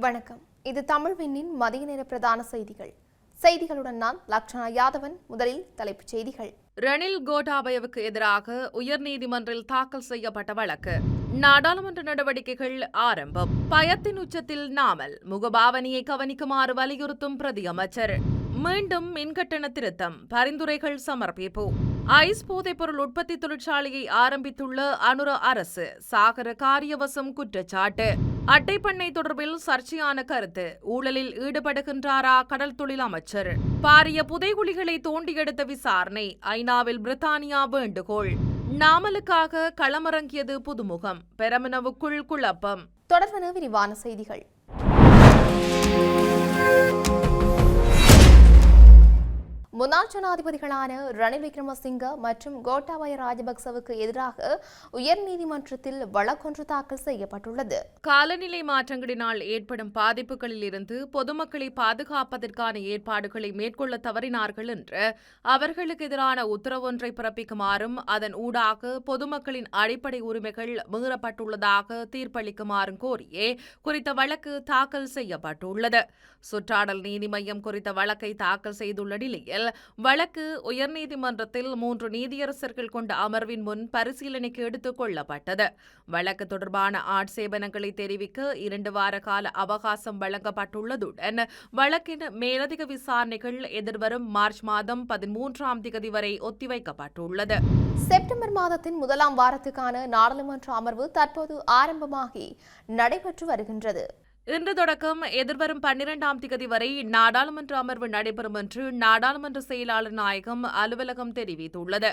வணக்கம். இது தமிழ் விண்ணின் மதிய நேர பிரதான செய்திகள். செய்திகளுடன் நான் லக்ஷனா யாதவன். முதலில் தலைப்புச் செய்திகள். ரணில் கோட்டாபயவுக்கு எதிராக உயர்நீதிமன்றில் தாக்கல் செய்யப்பட்ட வழக்கு. நாடாளுமன்ற நடவடிக்கைகள் ஆரம்பம். பயத்தின் உச்சத்தில் நாமல். முகபாவனையை கவனிக்குமாறு வலியுறுத்தும் பிரதி அமைச்சர். மீண்டும் மின்கட்டண திருத்தம். பரிந்துரைகள் சமர்ப்பிப்பு. ஐஸ் போதைப்பொருள் உற்பத்தி தொழிற்சாலையை ஆரம்பித்துள்ள அனுர அரசு சாகர காரியவசம் குற்றச்சாட்டு. அட்டைப்பண்ணை தொடர்பில் சர்ச்சையான கருத்து. ஊழலில் ஈடுபடுகின்றாரா கடல் தொழில் அமைச்சர். பாரிய புதைகுழிகளை தோண்டி எடுத்த விசாரணை ஐநாவில் பிரித்தானியா வேண்டுகோள். நாமலுக்காக களமிறங்கியது புதுமுகம். பெரமனவுக்குள் குழப்பம். தொடர்பான விரிவான செய்திகள். முன்னாள் ஜனாதிபதிகளான ரணில் விக்ரமசிங்க மற்றும் கோட்டாபய ராஜபக்சவுக்கு எதிராக உயர்நீதிமன்றத்தில் வழக்கொன்று தாக்கல் செய்யப்பட்டுள்ளது. காலநிலை மாற்றங்களினால் ஏற்படும் பாதிப்புகளில் இருந்து பொதுமக்களை பாதுகாப்பதற்கான ஏற்பாடுகளை மேற்கொள்ள தவறினார்கள் என்று அவர்களுக்கு எதிரான உத்தரவொன்றை பிறப்பிக்குமாறும் அதன் ஊடாக பொதுமக்களின் அடிப்படை உரிமைகள் மீறப்பட்டுள்ளதாக தீர்ப்பளிக்குமாறும் கோரியே குறித்த வழக்கு தாக்கல் செய்யப்பட்டுள்ளது. சுற்றாடல் நீதி மையம் குறித்த வழக்கை தாக்கல் செய்துள்ள நிலையில் வழக்கு உயர்நீதிமன்றத்தில் மூன்று நீதியரசர்கள் கொண்ட அமர்வின் முன் பரிசீலனைக்கு எடுத்துக் கொள்ளப்பட்டது. வழக்கு தொடர்பான ஆட்சேபனங்களை தெரிவிக்க இரண்டு வார கால அவகாசம் வழங்கப்பட்டுள்ளதுடன் வழக்கின் மேலதிக விசாரணைகள் எதிர்வரும் மார்ச் மாதம் பதிமூன்றாம் தேதி வரை ஒத்திவைக்கப்பட்டுள்ளது. செப்டம்பர் மாதத்தின் முதலாம் வாரத்துக்கான நாடாளுமன்ற அமர்வு தற்போது ஆரம்பமாகி நடைபெற்று வருகின்றது. இன்று தொடக்கம் எதிர்வரும் பன்னிரெண்டாம் திகதி வரை நாடாளுமன்ற அமர்வு நடைபெறும் என்று நாடாளுமன்ற செயலாளர் நாயகம் அலுவலகம் தெரிவித்துள்ளது.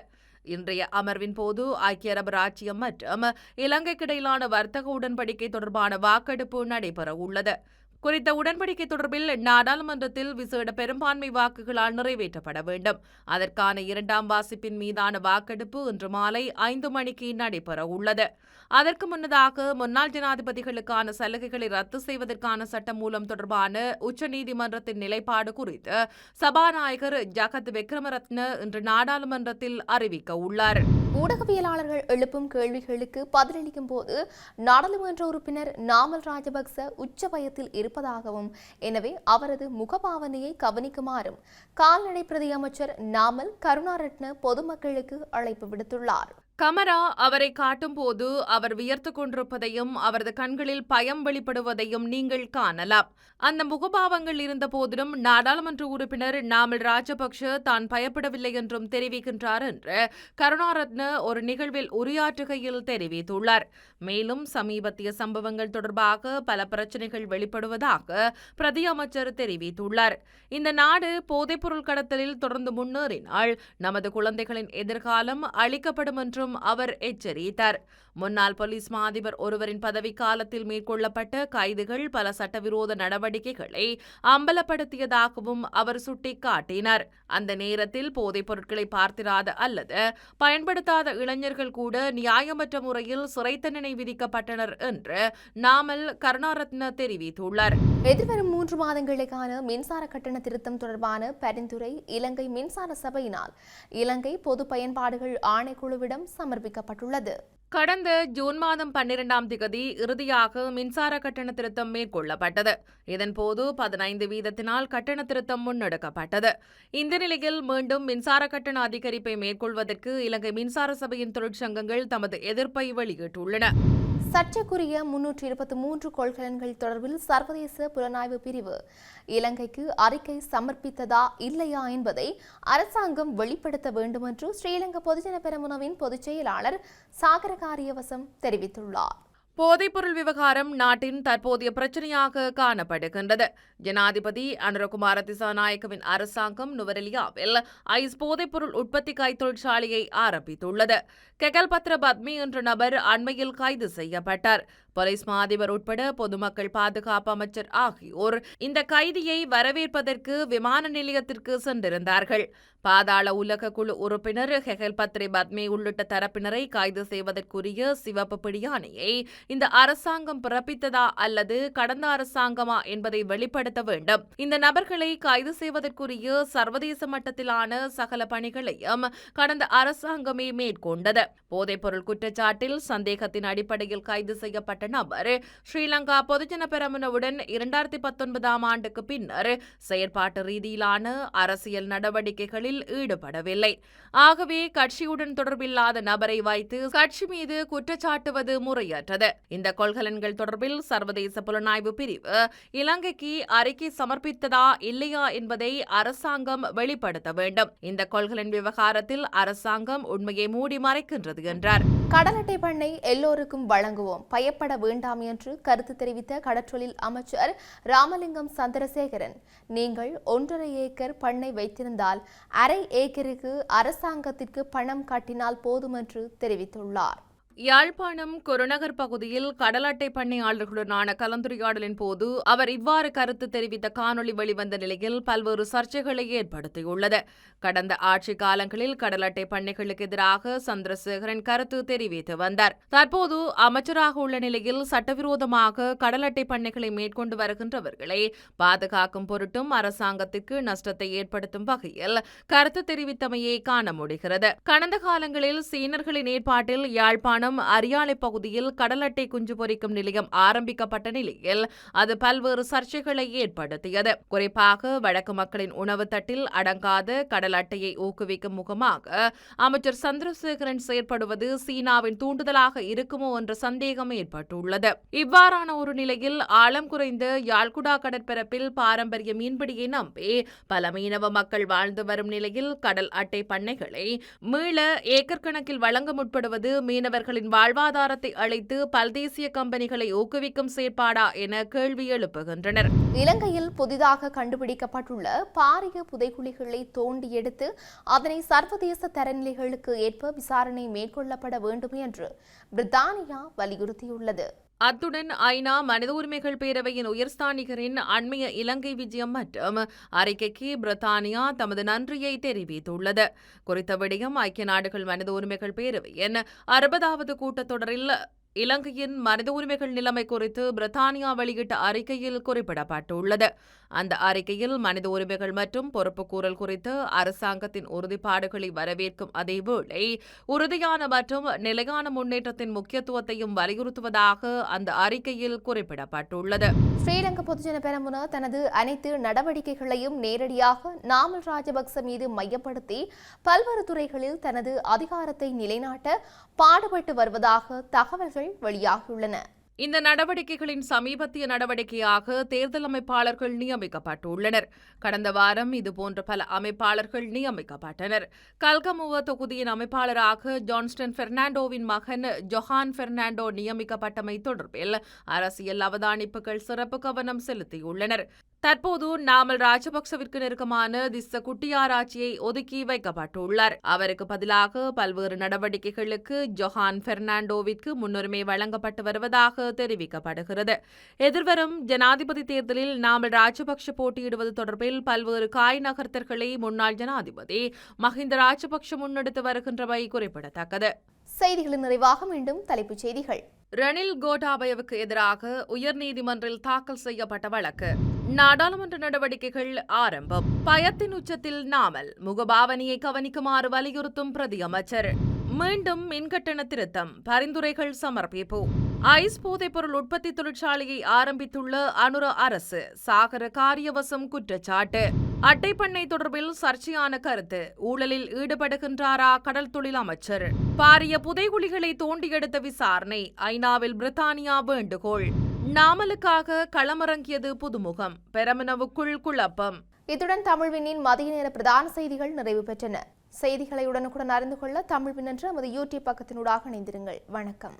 இன்றைய அமர்வின் போது ஐக்கிய அரபு ராச்சியம் மற்றும் இலங்கைக்கிடையிலான வர்த்தக உடன்படிக்கை தொடர்பான வாக்கெடுப்பு நடைபெற உள்ளது குறித்த உடன்படிக்கை தொடர்பில் நாடாளுமன்றத்தில் விசேட பெரும்பான்மை வாக்குகளால் நிறைவேற்றப்பட வேண்டும். அதற்கான இரண்டாம் வாசிப்பின் மீதான வாக்கெடுப்பு இன்று மாலை ஐந்து மணிக்கு நடைபெற உள்ளது. அதற்கு முன்னதாக முன்னாள் ஜனாதிபதிகளுக்கான சலுகைகளை ரத்து செய்வதற்கான சட்டம் மூலம் தொடர்பான உச்சநீதிமன்றத்தின் நிலைப்பாடு குறித்து சபாநாயகர் ஜகத் விக்ரமரத்ன இன்று நாடாளுமன்றத்தில் அறிவிக்க உள்ளார். ஊடகவியலாளர்கள் எழுப்பும் கேள்விகளுக்கு பதிலளிக்கும் போது நாடாளுமன்ற உறுப்பினர் நாமல் ராஜபக்ச உச்சபயத்தில் இரு இருப்பதாகவும் எனவே அவரது முகபாவனையை கவனிக்குமாறும் கால்நடை பிரதி அமைச்சர் நாமல் கருணாரட்ன பொதுமக்களுக்கு அழைப்பு விடுத்துள்ளார். கமரா அவரை காட்டும்போது அவர் வியர்த்து கொண்டிருப்பதையும் அவரது கண்களில் பயம் வெளிப்படுவதையும் நீங்கள் காணலாம். அந்த முகபாவங்கள் இருந்த போதிலும் நாடாளுமன்ற உறுப்பினர் நாமல் ராஜபக்ஷ தான் பயப்படவில்லை என்றும் தெரிவிக்கின்றார் என்று கருணாரத்ன ஒரு நிகழ்வில் உரையாற்றுகையில் தெரிவித்துள்ளார். மேலும் சமீபத்திய சம்பவங்கள் தொடர்பாக பல பிரச்சனைகள் வெளிப்படுவதாக பிரதி அமைச்சர் தெரிவித்துள்ளார். இந்த நாடு போதைப்பொருள் கடத்தலில் தொடர்ந்து முன்னேறினால் நமது குழந்தைகளின் எதிர்காலம் அளிக்கப்படும் என்றும் என்றும் அவர் எச்சரித்தார். முன்னாள் போலீஸ் மா அதிபர் ஒருவரின் பதவி காலத்தில் மேற்கொள்ளப்பட்ட கைதுகள் பல சட்டவிரோத நடவடிக்கைகளை அம்பலப்படுத்தியதாகவும் அவர் சுட்டிக்காட்டினார். அந்த நேரத்தில் போதைப் பொருட்களை பார்த்திராத அல்லது பயன்படுத்தாத இளைஞர்கள் கூட நியாயமற்ற முறையில் சிறை தண்டனை விதிக்கப்பட்டனர் என்று நாமல் கருணாரத்ன தெரிவித்துள்ளார். எதிர்வரும் மூன்று மாதங்களுக்கான மின்சார கட்டண திருத்தம் தொடர்பான பரிந்துரை இலங்கை மின்சார சபையினால். இலங்கை பொது பயன்பாடுகள் ஆணைக்குழுவிடம் சமர்ப்பிக்கப்பட்டுள்ளது. கடந்த ஜூன் மாதம் பன்னிரெண்டாம் திகதி இறுதியாக மின்சார கட்டண திருத்தம் மேற்கொள்ளப்பட்டது. இதன்போது பதினைந்து வீதத்தினால் கட்டண திருத்தம் முன்னெடுக்கப்பட்டது. இந்த நிலையில் மீண்டும் மின்சார கட்டண அதிகரிப்பை மேற்கொள்வதற்கு இலங்கை மின்சார சபையின் தொழிற்சங்கங்கள் தமது எதிர்ப்பை வெளியிட்டுள்ளன. சர்ச்சைக்குரிய முன்னூற்றி இருபத்தி மூன்று கொள்கலன்கள் தொடர்பில் சர்வதேச புலனாய்வு பிரிவு. இலங்கைக்கு அறிக்கை சமர்ப்பித்ததா இல்லையா என்பதை அரசாங்கம் வெளிப்படுத்த வேண்டும் என்று ஸ்ரீலங்கா பொதுஜன பெரமுனவின் பொதுச் செயலாளர் சாகர காரியவசம் தெரிவித்துள்ளார். போதைப்பொருள் விவகாரம் நாட்டின் தற்போதைய பிரச்சனையாக காணப்படுகின்றது. ஜனாதிபதி அனுரகுமார திசாநாயக்கவின் அரசாங்கம் நுவரெலியாவில் ஐஸ் போதைப்பொருள் உற்பத்தி கைத்தொழிற்சாலையை ஆரம்பித்துள்ளது. கெகல்பத்ர பத்மி என்ற நபர் அண்மையில் கைது செய்யப்பட்டார். போலீஸ் மாதிபர் உட்பட பொதுமக்கள் பாதுகாப்பு அமைச்சர் ஆகியோர் இந்த கைதியை வரவேற்பதற்கு விமான நிலையத்திற்கு சென்றிருந்தார்கள். பாதாள உலக குழு உறுப்பினர் ஹெகல் பத்ரி பத்மே உள்ளிட்ட தரப்பினரை கைது செய்வதற்குரிய சிவப்பு பிடியாணையை இந்த அரசாங்கம் பிறப்பித்ததா அல்லது கடந்த அரசாங்கமா என்பதை வெளிப்படுத்த வேண்டும். இந்த நபர்களை கைது செய்வதற்குரிய சர்வதேச மட்டத்திலான சகல பணிகளையும் கடந்த அரசாங்கமே மேற்கொண்டது. போதைப்பொருள் குற்றச்சாட்டில் சந்தேகத்தின் அடிப்படையில் கைது செய்யப்பட்ட நபர். ஸ்ரீலங்கா பொதுஜன பெரமுனவுடன் இரண்டாயிரத்தி பத்தொன்பதாம் ஆண்டுக்கு பின்னர் செயற்பாட்டு ரீதியிலான அரசியல் நடவடிக்கைகளில் ஈடுபடவில்லை. ஆகவே கட்சியுடன் தொடர்பில்லாத நபரை வைத்து கட்சி மீது குற்றச்சாட்டுவது முறையற்றது. இந்த கொள்கலன்கள் தொடர்பில் சர்வதேச புலனாய்வு பிரிவு இலங்கைக்கு அறிக்கை சமர்ப்பித்ததா இல்லையா என்பதை அரசாங்கம் வெளிப்படுத்த வேண்டும். இந்த கொள்கலன் விவகாரத்தில் அரசாங்கம் உண்மையை மூடி மறைக்கின்றது என்றார். கடலட்டை பண்ணை எல்லோருக்கும் வழங்குவோம். பயப்பட வேண்டாம் என்று கருத்து தெரிவித்த கடற்றொழில் அமைச்சர் ராமலிங்கம் சந்திரசேகரன் நீங்கள் ஒன்றரை ஏக்கர் பண்ணை வைத்திருந்தால் அரை ஏக்கருக்கு அரசாங்கத்திற்கு பணம் கட்டினால் போதும் என்று தெரிவித்துள்ளார். யாழ்ப்பாணம் குருநகர் பகுதியில் கடல் அட்டை பண்ணையாளர்களுடனான கலந்துரையாடலின் போது அவர் இவ்வாறு கருத்து தெரிவித்த காணொளி வெளிவந்த நிலையில் பல்வேறு சர்ச்சைகளை ஏற்படுத்தியுள்ளது. கடந்த ஆட்சி காலங்களில் கடல் அட்டை பண்ணைகளுக்கு எதிராக சந்திரசேகரன் கருத்து தெரிவித்து வந்தார். தற்போது அமைச்சராக உள்ள நிலையில் சட்டவிரோதமாக கடல் அட்டை பண்ணைகளை மேற்கொண்டு வருகின்றவர்களை பாதுகாக்கும் பொருட்டும் அரசாங்கத்திற்கு நஷ்டத்தை ஏற்படுத்தும் வகையில் கருத்து தெரிவித்தமையை காண முடிகிறது. கடந்த காலங்களில் சீனர்களின் ஏற்பாட்டில் யாழ்ப்பாணம் மாகாணம் அரியாலை பகுதியில் கடல் அட்டை குஞ்சு பொரிக்கும் நிலையம் ஆரம்பிக்கப்பட்ட நிலையில் அது பல்வேறு சர்ச்சைகளை ஏற்படுத்தியது. குறிப்பாக வடக்கு மக்களின் உணவு தட்டில் அடங்காத கடல் அட்டையை ஊக்குவிக்கும் முகமாக அமைச்சர் சந்திரசேகரன் செயற்படுவது சீனாவின் தூண்டுதலாக இருக்குமோ என்ற சந்தேகம் ஏற்பட்டுள்ளது. இவ்வாறான ஒரு நிலையில் ஆழம் குறைந்த யாழ்குடா கடற்பரப்பில் பாரம்பரிய மீன்பிடியை நம்பி பல மீனவ மக்கள் வாழ்ந்து வரும் நிலையில் கடல் அட்டை பண்ணைகளை மீள ஏக்கர் கணக்கில் வழங்க முற்படுவது மீனவர்கள் அவர்களின் வாழ்வாதாரத்தை அழைத்து பல்தேசிய கம்பெனிகளை ஊக்குவிக்கும் செயற்பாடா என கேள்வி எழுப்புகின்றனர். இலங்கையில் புதிதாக கண்டுபிடிக்கப்பட்டுள்ள பாரிய புதைகுழிகளை தோண்டி எடுத்து அதனை சர்வதேச தரநிலைகளுக்கு ஏற்ப விசாரணை மேற்கொள்ளப்பட வேண்டும் என்று பிரித்தானியா வலியுறுத்தியுள்ளது. அத்துடன் ஐநா மனித உரிமைகள் பேரவையின் உயர்ஸ்தானிகரின் அண்மைய இலங்கை விஜயம் மற்றும் அறிக்கைக்கு பிரித்தானியா தமது நன்றியை தெரிவித்துள்ளது. குறித்த விடயம் ஐக்கிய நாடுகள் மனித உரிமைகள் பேரவையின் அறுபதாவது கூட்டத்தொடரில் இலங்கையின் மனித உரிமைகள் நிலைமை குறித்து பிரித்தானியா வெளியிட்ட அறிக்கையில் குறிப்பிடப்பட்டுள்ளது. அந்த அறிக்கையில் மனித உரிமைகள் மற்றும் பொறுப்புக்கூறல் குறித்து அரசாங்கத்தின் உறுதிப்பாடுகளை வரவேற்கும் அதேவேளை உறுதியான மற்றும் நிலையான முன்னேற்றத்தின் முக்கியத்துவத்தையும் வலியுறுத்துவதாக அந்த அறிக்கையில் குறிப்பிடப்பட்டுள்ளது. ஸ்ரீலங்கா பொதுஜன பெரமுன தனது அனைத்து நடவடிக்கைகளையும் நேரடியாக நாமல் ராஜபக்ச மீது மையப்படுத்தி பல்வேறு துறைகளில் தனது அதிகாரத்தை நிலைநாட்ட பாடுபட்டு வருவதாக தகவல்கள் வெளியாகியுள்ளன. இந்த நடவடிக்கைகளின் சமீபத்திய நடவடிக்கையாக தேர்தல் அமைப்பாளர்கள் நியமிக்கப்பட்டுள்ளனர். கடந்த வாரம் இதுபோன்ற பல அமைப்பாளர்கள் நியமிக்கப்பட்டனர். கல்கமுவ தொகுதியின் அமைப்பாளராக ஜான்ஸ்டன் பெர்னாண்டோவின் மகன் ஜொஹான் பெர்னாண்டோ நியமிக்கப்பட்டமை தொடர்பில் அரசியல் அவதானிப்புகள் சிறப்பு கவனம் செலுத்தியுள்ளனர். தற்போது நாமல் ராஜபக்சவிற்கு நெருக்கமான திஸ்ஸ குட்டியாராட்சியை ஒதுக்கி வைக்கப்பட்டுள்ளார். அவருக்கு பதிலாக பல்வேறு நடவடிக்கைகளுக்கு ஜொஹான் பெர்னாண்டோவிற்கு முன்னுரிமை வழங்கப்பட்டு வருவதாக தெரிவிக்கப்படுகிறது. எதிர்வரும் ஜனாதிபதி தேர்தலில் நாமல் ராஜபக்ஷ போட்டியிடுவது தொடர்பில் பல்வேறு காய் நகர்த்தர்களை முன்னாள் ஜனாதிபதி மஹிந்த ராஜபக்ஷ முன்னெடுத்து வருகின்றவை குறிப்பிடத்தக்கது. செய்திகளின் நிறைவாக மீண்டும் தலைப்புச் செய்திகள். ரணில் கோட்டாபயவுக்கு எதிராக உயர்நீதிமன்றில் தாக்கல் செய்யப்பட்ட வழக்கு. நாடாளுமன்ற நடவடிக்கைகள் ஆரம்பம். பயத்தின் உச்சத்தில் நாமல். முகபாவனையை கவனிக்குமாறு வலியுறுத்தும் பிரதி அமைச்சர். மீண்டும் மின்கட்டண திருத்தம். பரிந்துரைகள் சமர்ப்பிப்பு. ஐஸ் போதைப்பொருள் உற்பத்தி தொழிற்சாலையை ஆரம்பித்துள்ள அனுர அரசு சாகர காரியவசம் குற்றச்சாட்டு. அட்டைப்பண்ணை தொடர்பில் சர்ச்சையான கருத்து. ஊழலில் ஈடுபடுகின்றாரா கடல் தொழில் அமைச்சர். பாரிய புதைகுழிகளை தோண்டி எடுத்த விசாரணை ஐநாவில் பிரித்தானியா வேண்டுகோள். நாமலுக்காக களமிறங்கியது புதுமுகம். பெரமினவுக்குள் குழப்பம். இத்துடன் தமிழ்வினின் மதிய நேர பிரதான செய்திகள் நிறைவு பெற்றன. செய்திகளை உடனுக்குடன் அறிந்து கொள்ள தமிழ்வின் என்ற நமது யூடியூப் பக்கத்தினூடாக இணைந்திருங்கள். வணக்கம்.